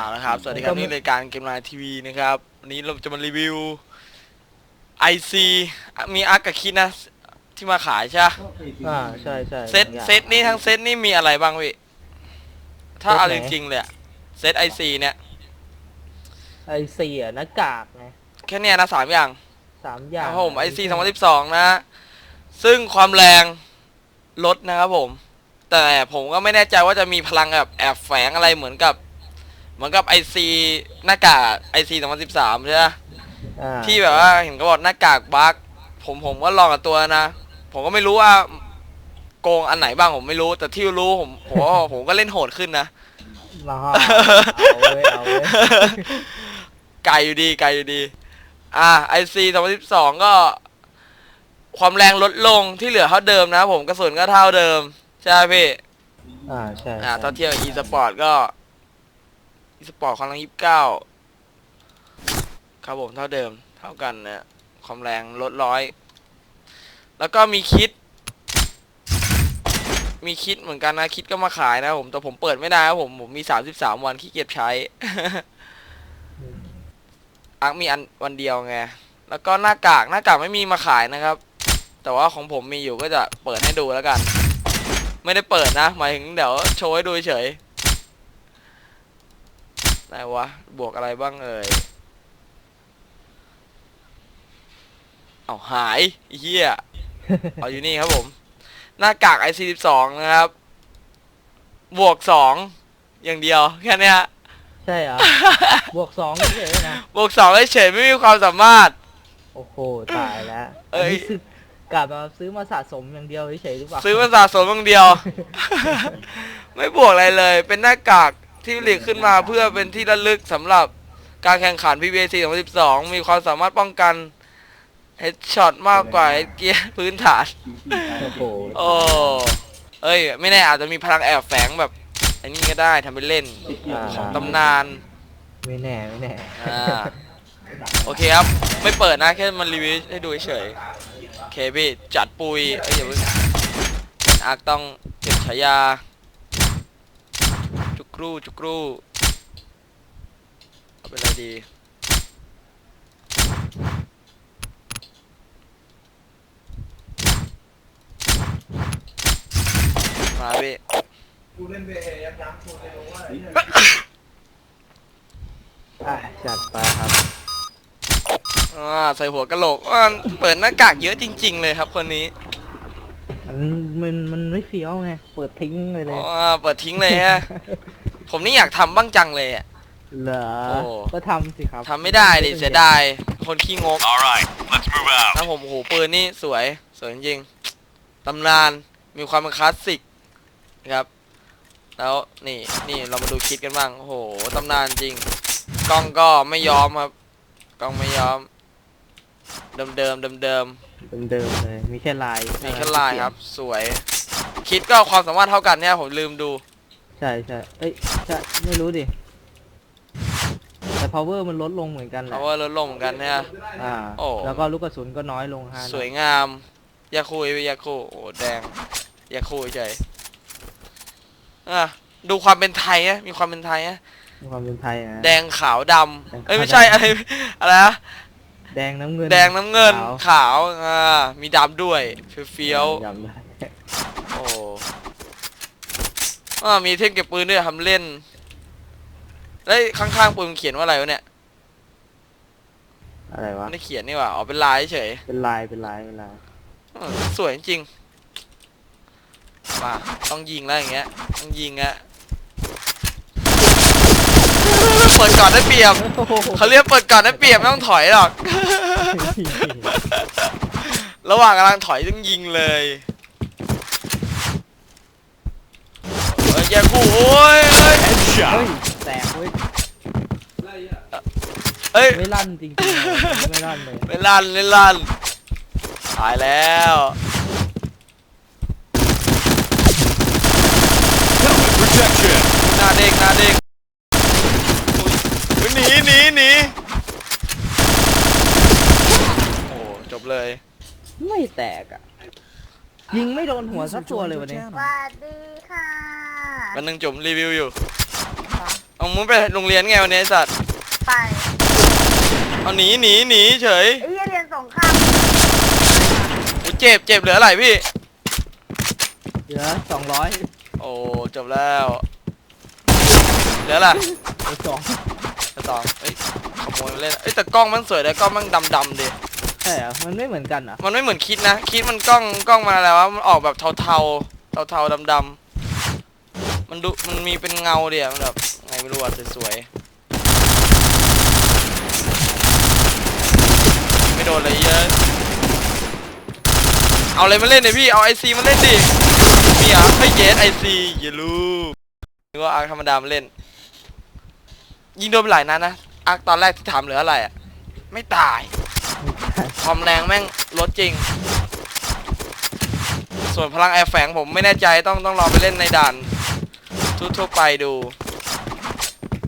เอาละครับ สวัสดีครับก็ไม่นี่รายการเกมไลน์ทีวีนะครับวันนี้เราจะมารีวิว IC มีอาร์คกับคิดนะ ที่มาขายใช่ปะอ่าใช่ใช่เซตเซตนี่ทั้งเซตนี่มีอะไรบ้างพี่ถ้าเซตเอาไหนจริงๆเลยอะเซต IC เนี่ยไอซีอะหน้ากากไงแค่เนี้ยนะสามอย่างสามอย่างครับผม IC 2012 นะ ซึ่งความแรงลดนะครับผม แต่ผมก็ไม่แน่ใจว่าจะมีพลังแบบแอบแฝงอะไรเหมือนกับ เหมือนกับ IC หน้ากาก IC 2013ใช่ไหมอ่าที่แบบว่าเห็นเขาบอกหน้ากากบั๊กผมผมก็ลองกับตัวนะ ผมก็ไม่รู้ว่าโกงอันไหนบ้างผมไม่รู้แต่ที่รู้ผมผมว่าผมก็เล่นโหดขึ้นนะมาฮะเอาเว้ยเอาเว้ยไกลอยู่ดีไกลอยู่ดี อ่า IC 2012ก็ ความแรงลดลงที่เหลือเท่าเดิมนะผมกระสุนก็เท่าเดิม ใช่ไหมพี่ อ่าใช่อ่าใช่ถ้าเทียบกั บ e-sport ก็ e-sport ความแรง29ครับผมเท่าเดิมเท่ากันนะความแรงลดร้อย แล้วก็มีคิด มีคิดเหมือนกันนะ คิดก็มาขายนะผม แต่ผมเปิดไม่ได้ครับผม ผมมี33วันขี้เกียจใช้อักมีอันวันเดียวไง แล้วก็หน้ากากหน้ากากไม่มีมาขายนะครับ แต่ว่าของผมมีอยู่ก็จะเปิดให้ดูแล้วกัน ไม่ได้เปิดนะ หมายถึงเดี๋ยวโชว์ให้ดูเฉย ไหนวะ บวกอะไรบ้างเอ่ย เอาหายไอ้เฮียเอาอยู่นี่ครับผม หน้ากาก IC12 นะครับ บวกสองอย่างเดียว แค่เนี้ยใช่อะบวกสองเฉยๆนะ บวกสองเฉยๆไม่มีความสามารถ โอ้โห ตายแล้ว เอ้ยนนี้ซื้อกลับมาซื้อมาสะสมอย่างเดียวเฉยๆหรือเปล่า ซื้อมาสะสมบางเดียว ไม่บวกอะไรเลย เป็นหน้ากาก ที่ผลิตขึ้นมาเพื่อเป็นที่ระลึกสำหรับการแข่งขัน PBC 2012 มีความสามารถป้องกันเฮดช็อตมากกว่าเฮดเกียร์พื้นฐาน โอ้โหโอ้เอ้ย ไม่แน่อาจจะมีพลังแอบแฝงแบบไอ้นี่ก็ได้ทำเป็นเล่นอ่าของตำนาน ไม่แน่ไม่แน่อ่า โอเคครับ ไม่เปิดนะ แค่มันรีวิวให้ดูเฉยๆโอเคพี่ จัดปุยเอ้ยอย่าเพิ่งอาร์คต้องเก็บฉายาจุก รูจุกรูเอาเป็นอะไรดี มาพี่อะจัดไปครับ อ่าใส่หัวกะโหลกอ่าเปิดหน้ากากเยอะจริง ๆ เลยครับคนนี้มันมันมันไม่เฟี้ยวไง เปิดทิ้งเลยเลยอ๋อเปิดทิ้งเลยฮะ ผมนี่อยากทำบ้างจังเลยอะ เหรอโอ้ ก็ทำสิครับทำไม่ได้ดิเสียดาย คนขี้งก All right, let's move out. นะผมโอ้โหปืนนี่สวยสวยจริงๆตำนานมีความเป็นคลาสสิกนะครับ แล้วนี่นี่เรามาดูคิดกันบ้างโอ้โหตำนานจริง กล้องก็ไม่ยอมครับ กล้องไม่ยอม เดิมเดิมเดิมเดิมเดิมๆเลย มีแค่ลายๆมีแค่ลายครับ สวย คิดก็ความสามารถเท่ากันเนี่ยผมลืมดู ใช่ใช่เอ้ยใช่ไม่รู้ดิ แต่ power มันลดลงเหมือนกันแหเพละราะว่าลดลงเหมือนกันเนี่ย อ่า โอ้ แล้วก็ลูกกระสุนก็น้อยลงฮะสวยงาม ยาคูไปยาคูโอ้แดง ยาคูเฉยอะดูความเป็นไทยนะมีความเป็นไทยนะมีความเป็นไทยนะ แดงขาวดแดงำขาวเอ้ย ไม่ใช่ดำอะไรอะไรนะแดงน้ำเงินแดงน้ำเงินขาวขาวอ่า มีดำด้วยเฟี้ยวจำได้ ๆโอ้ อ่ามีเทมเก็บปืนด้วยทำเล่น แล้วข้างๆปืนมันเขียนว่าอะไรวะเนี่ยอะไรวะ ไม่ได้เขียนนี่หว่าอ๋อเป็นลายเฉยเป็นลาย เป็นลาย เป็นลาย เออสวยจริงๆมาต้องยิงแล้วอย่างเงี้ยต้องยิงอะเปิดก่อนได้เปรียบเขาเรียกเปิดก่อนได้เปรียบไม่ต้องถอยหรอก ระหว่างกำลังถอยต้องยิงเลย เฮ้ยแย่กูโอ้ยเอ้ยเฮ้ย Headshot. แตกเว้ยเอ้ยไม่ลั่นจริงๆเลยไม่ลั่นเลยไม่ลั่นไม่ลั่นตายแล้ว Helmet protection. หน้าเด้งหน้าเด้งอุ๊ยหนีหนีหนีโอ้จบเลย ไม่แตกอะยิงไม่โดนหัวสักตัวเลยวันนี้ สวัสดีค่ะ มันนึงจุ่มรีวิวอยู่เอามึงไปโรงเรียนไงวันนี้ไอ้สัตว์ไปเอาหนีหนีหนีเฉยไอ้เหี้ยเรียนสงครามโอ้เจ็บเจ็บเหลืออะไรพี่ เหลือสองร้อยโอ้จบแล้วเหลืออะไรสองเหลือสองเอ้ยขโมยมาเล่นเอ้ยแต่กล้องมันสวยแต่กล้องมันดำดำๆดิใช่เหรอมันไม่เหมือนกันเหรอะมันไม่เหมือนคิดนะ คิดมันกล้องกล้องมาแล้วว่ามันออกแบบเทาเทาเทาเทาดำดำๆ มันดูมันมีเป็นเงาเดียมันแบบไงไม่รู้อะสวยๆไม่โดนอะไรเยอะ เอาอะไรมาเล่นเนี่ยพี่ เอาไอซีมาเล่นดิมีอะไม่เยสไอซีอย่าลูกนึกว่าอาร์คธรรมดามาเล่น ยิงโดนไปหลายนัดนะอาร์คตอนแรกที่ถามเหลืออะไรอะ ไม่ตายความแรงแม่งลดจริง ส่วนพลังแอร์แฝงผมไม่แน่ใจต้องต้องรอไปเล่นในด่าน ทั่วๆไปดู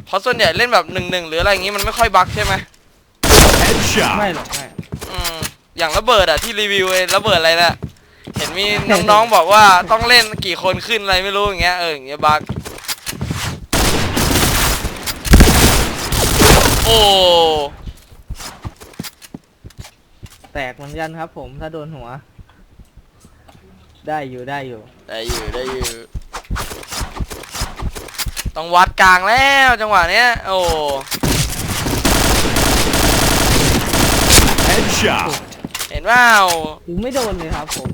เพราะส่วนใหญ่เล่นแบบหนึ่งหนึ่งหรืออะไรอย่างงี้มันไม่ค่อยบั๊กใช่ไหม Headshot. ไม่หรอกไม่อืมอย่างระเบิดอะที่รีวิวไอ้ระเบิดอะไรนะเห็นมีน้องๆบอกว่าต้องเล่นกี่คนขึ้นอะไรไม่รู้อย่างเงี้ยเอออย่างเงี้ยบั๊กโอ้แตกเหมือนกันครับผมถ้าโดนหัว ได้อยู่ได้อยู่ได้อยู่ได้อยู่ ต้องวัดกลางแล้วจังหวะเนี้ย โอ้ Headshot. เห็นว่าถึงไม่โดนเลยครับผม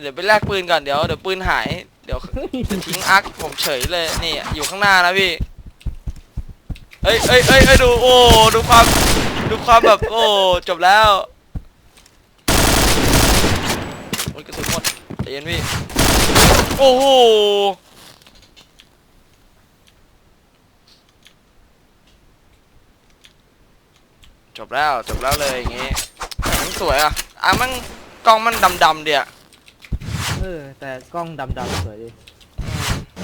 เดี๋ยวไปแลกปืนก่อนเดี๋ยวเดี๋ยวปืนหาย เดี๋ยวจะทิ้งอักผมเฉยเลยนี่อยู่ข้างหน้านะพี่เอ้ยเอ้ยเอ้ยเอ้ยดูโอ้ดูความดูความแบบโอ้จบแล้วโอ้ยกระสุนหมดใจเย็นพี่โอ้โห จบแล้วจบแล้วเลยอย่างงี้มันสวยอะอะมันกล้องมันดำๆเดียเออแต่กล้องดำๆสวยดี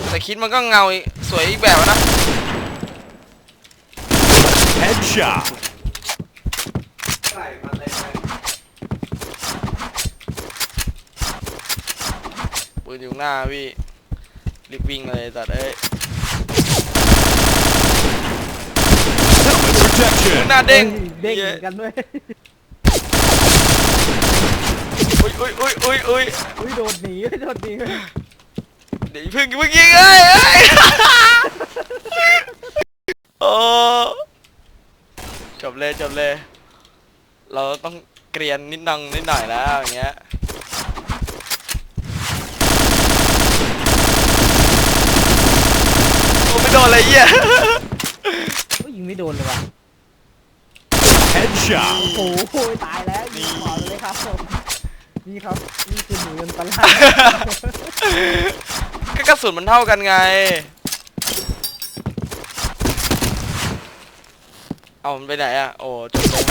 แต่คิดมันก็เงาอีกสวยอีกแบบนะ Headshot. ปืนอยู่หน้าพี่รีบวิ่งเลยแต่เอ้ย หน้าเด้งเด้งเย้เหมือนกันด้วยอุ้ยอุ้ยอุ้ยอุ้ยอุ้ยอุ้ยโดดหนีโดดหนีเดี๋ยวพึ่งพึ่งยิงเอ้ยเอ้ยโอ้จบเลยจบเลย เราต้องเกรียนนิดนังนิดหน่อยแล้วอย่างเงี้ยโอ้ไม่โดนเลยเหี้ยอุ้ยยิงไม่โดนเลยว่ะ Headshot. โอ้โหตายแล้วยิงขอเลยครับผมนี่ครับนี่คือหนูเงินตลาดก็กระสุนมันเท่ากันไง เอามันไปไหนอะโอ้จบลง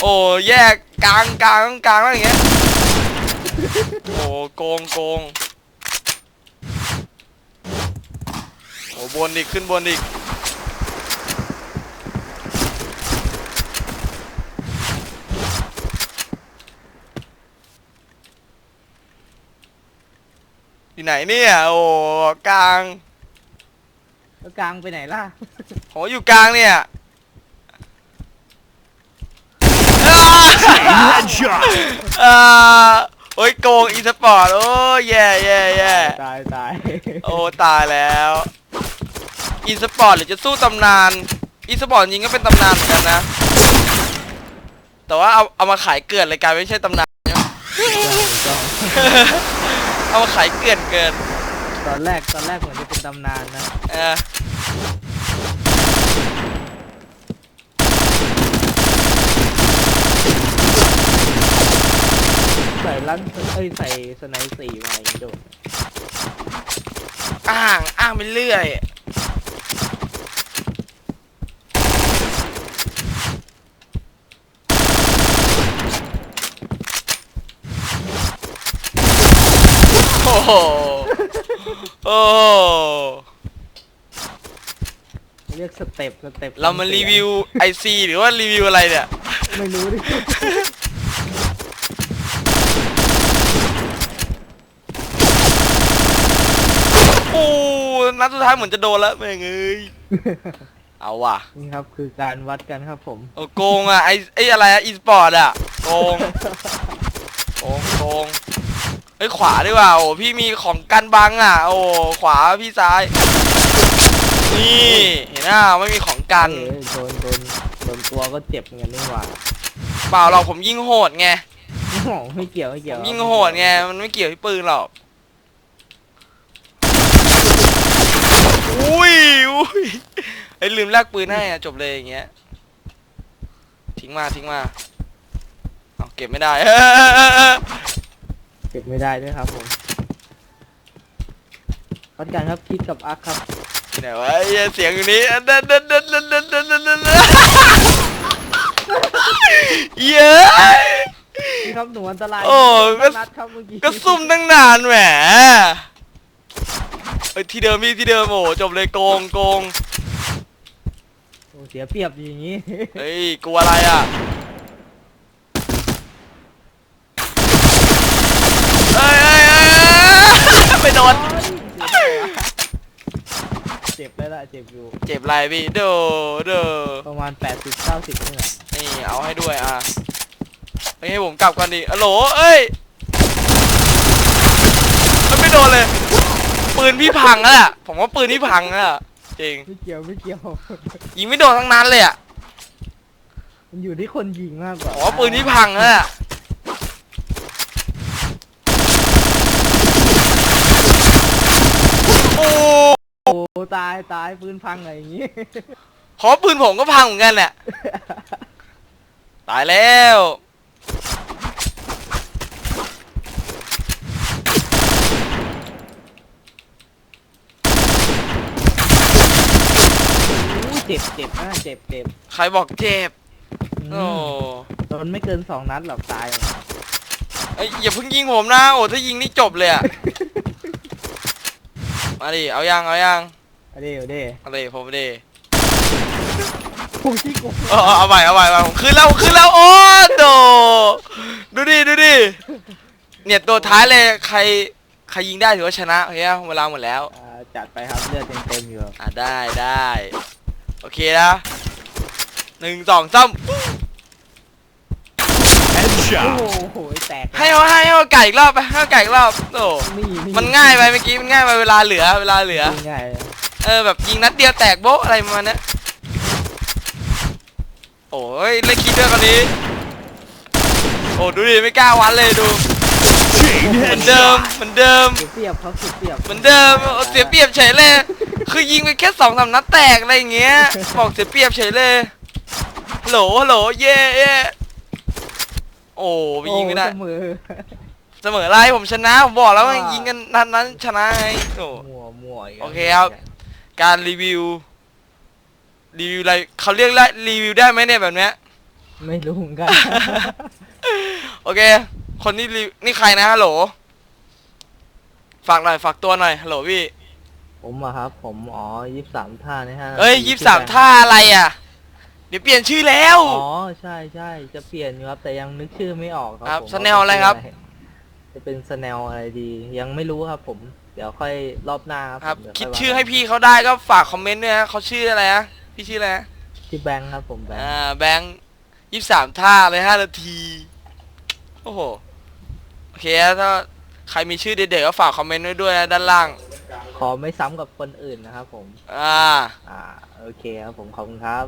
โอ้แยกกลางกลางกลางแล้วอย่างเงี้ย โอ้โกงโกงโอ้บนอีกขึ้นบนอีก อยู่ไหนเนี่ยโอ้กลางแล้วกลางไปไหนล่ะ โหอยู่กลางเนี่ยอ้า Headshot. อ่าโอ้ยโกงอีสปอร์ตโอ้แย่แย่แย่ตายตายโอ้ตายแล้วอีสปอร์ตหรือจะสู้ตำนานอีสปอร์ตจริงก็เป็นตำนานเหมือนกันนะ แต่ว่าเอาเอามาขายเกลื่อนเลยกลายไม่ใช่ตำนาน เอามาขายเกลื่อนเกินตอนแรกตอนแรกเหมือนจะเป็นตำนานนะเออใส่ลั่นเอ้ยใส่สไนด์สี่มาอย่างนี้โดนอ้างอ้างไปเรื่อย โอ้โหโอ้โหเรียกสเต็ปสเต็ปเรามารีวิวไอซีหรือว่ารีวิวอะไรเนี่ย ไม่รู้ดิโอ้นัดสุดท้ายเหมือนจะโดนแล้วแม่งเอ้ยเอาว่ะ นี่ครับคือการวัดกันครับผม โอ้โกงอะไอไออะไรอะอีสปอร์ตอะโกงโกงโกง เฮ้ยขวาดีกว่าโอ้พี่มีของกันบังอะ โอ้ขวาพี่ซ้าย นี่เห็นอะไม่มีของกันเอ้ยโดนโดนโดนตัวก็เจ็บเหมือนกันนี่หว่าเปล่าหรอกผมยิงโหดไงโอ้โหไม่เกี่ยวไม่เกี่ยวยิงโหดไงมันไม่เกี่ยวที่ปืนหรอกอุ้ยอุ้ยไอ้ยลืมแลกปืนให้อะจบเลยอย่างเงี้ยทิ้งมาทิ้งมาเอาเก็บไม่ได้เก็บไม่ได้ด้วยครับผมวัดกันครับคิดกับอาร์คครับไหนวะไอ้เสียงนี้เดินเดินเดินเดินเดินเดินเดินเดินเย้ยนี่ครับหนูอันตรายโอ้ก็นัดครับเมื่อกี้ก็ซุ่มตั้งนานแหมเอ้ยที่เดิมพี่ที่เดิมโอ้จบเลยโกงโกงโอ้เสียเปรียบอย่างนี้เฮ้ยกลัวอะไรอะเอ้ยเอ้ยเอ้ยเอ้ย ไม่โดน เจ็บแล้วล่ะเจ็บอยู่ เจ็บไรพี่เดอเดอประมาณ 80 90นี่แหละนี่เอาให้ด้วยอะเฮ้ยให้ผมกลับก่อนดิอะโหลเอ้ย มันไม่โดนเลย ปืนพี่พังแล้วอะผมว่าปืนพี่พังแล้วอะจริง ไม่เกี่ยวไม่เกี่ยว ยิงไม่โดนทั้งนั้นเลยอะ มันอยู่ที่คนยิงมากกว่าผมว่าปืนพี่พังแล้วอะ โอ้โอ้ตายตายปืนพังอะไรอย่างนี้ ขอปืนผมก็พังเหมือนกันแหละตายแล้ว อู้เจ็บเจ็บนะเจ็บเจ็บใครบอกเจ็บอืโอ้มโดนไม่เกินสองนัดหรอกตาย เอ้ยอย่าเพิ่งยิงผมนะ โอ้ถ้ายิงนี่จบเลยอะ มาดิ เอายัง เอายังเอาดี๋ยวเด้เอาดิผมดิผมขี้โกงเออเอาใหม่เอาใหม่เอาใหม่ผมขึ้นแล้วผมขึ้นแล้วโอ้โดดูดิ ดูดิ เนี่ยตัวท้ายเลยใครใครยิงได้ถือว่าชนะโอเคเวลาหมดแล้ว อ่าจัดไปครับเลือดยังเต็มอยู่อะได้ได้โอเคนะหนึ่งสองสาม โอ้ Headshot. โห แตกให้เอาให้เอาไก่อีกรอบไปให้เอาไก่อีกรอบโอ้นี่มันง่ายไปเมื่อกี้มันง่ายไปเวลาเหลือเวลาเหลือ ง่ายเลยเออแบบยิงนัดเดียวแตกโบ๊ะอะไรประมาณเนี้ยโอ้ยเล่นคิดด้วยคนนี้โอ้ดูดิไม่กล้าวัดเลยดู Chain เหมือนเดิม headshot. เหมือนเดิมเสียเปรียบเขาเสียเปรียบเหมือนเดิมเอาเสียเปรียบเฉยเลย คือยิงไปแค่สองสามนัดแตกอะไรอย่างเงี้ยบอกเสียเปรียบเฉยเลยฮัลโหลฮัลโหลเย่เย่ โอ้ไปยิงไม่ได้ โอ้เสมอเสมอไรผมชนะผมบอกแล้วว่าว่ายิงกันนัดนั้นชนะไงโอ้ มัวมัวกโอเคครับ การรีวิว รีวิวอะไรเขาเรียกได้รีวิวได้ไหมเนี่ยแบบเนี้ย ไม่รู้เหมือนกัน โอเค คนนี้รีนี่ใครนะฮัลโหล ฝากหน่อยฝากตัวหน่อยฮัลโหลพี่ ผมอะครับ ผมอ๋อยี่สิบสามท่านะฮะเอ้ยยี่สามท่าอะไรอะ เดี๋ยวเปลี่ยนชื่อแล้ว อ๋อใช่ใช่จะเปลี่ยนอยู่ครับ แต่ยังนึกชื่อไม่ออกคครัรับบผมสแนลอะไรครับ จะเป็นสแนลอะไรดี ยังไม่รู้ครับ ผม เดี๋ยวค่อยรอบหน้าครับครับผมเยวคิดยว่าชื่อให้พี่เขาได้ก็ฝากคอมเมนต์ด้วยนะเขาชื่ออะไรนะพี่ชื่ออะไรนะชื่อแบงค์ครับผมแบงค์อ่าแบงค์ยี่สามท่าเลยห้านาทีโอ้โหโอเคถ้าใครมีชื่อเด็กๆก็ฝากคอมเมนต์ไว้ด้วยนะด้านล่าง ขอไม่ซ้ำกับคนอื่นนะครับผม อ่า อ่า โอเคครับผมขอบคุณครับ